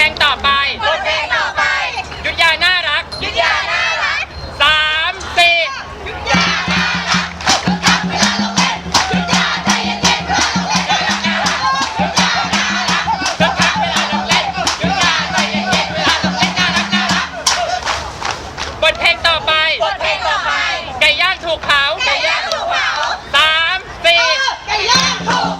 บทเพลงต่อไปบทเพลงต่อไป ยุทธยาน่ารัก ยุทธยาน่ารักสามสี่ยุทธยาน่ารักคึกคักเวลาเราเล่นยุทธยาใจเย็นๆเวลาเราเล่นน่ารักยุทธยาน่ารักคึกคักเวลาเราเล่นยุทธยาใจเย็นๆเวลาเราเล่นน่ารักน่ารักบทเพลงต่อไปบทเพลงต่อไปไก่ย่างถูกเผาไก่ย่างถูกเผาสามสี่ไก่ย่างถูก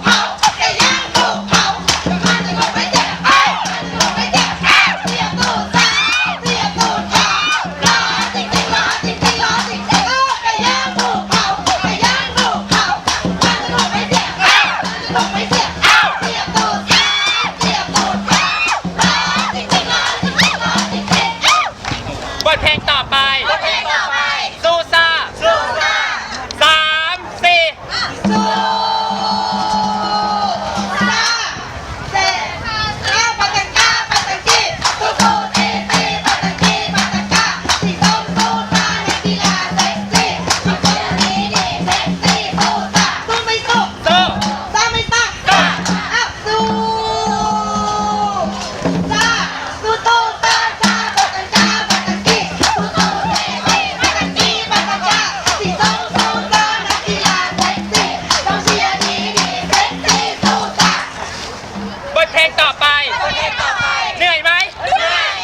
เผาไก่ เหนื่อยไหม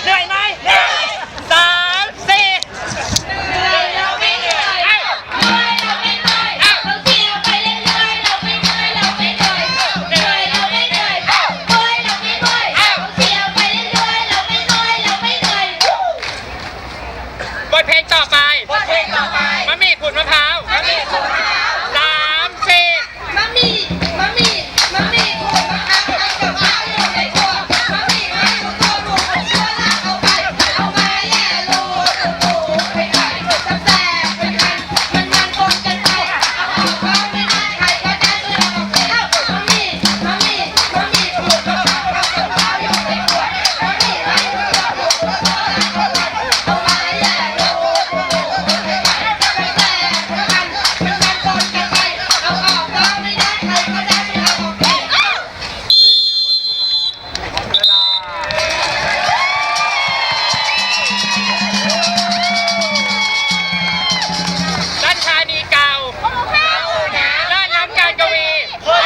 เหนื่อยไหมสามสี่เหนื่อยเราไม่เหนื่อยเราไม่เหนื่อยเราไม่เหนื่อยเราไปเรื่อยเราไม่เหนื่อยเราไม่เหนื่อยเหนื่อยเราไม่เหนื่อยเหนื่อยเราไม่เหนื่อยเราเที่ยวไปเรื่อยเราไม่เหนื่อยเราไม่เหนื่อยบทเพลงต่อไป บทเพลงต่อไปมะมี่ขุดมะพร้าว มะมี่ขุดมะพร้าว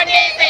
Money.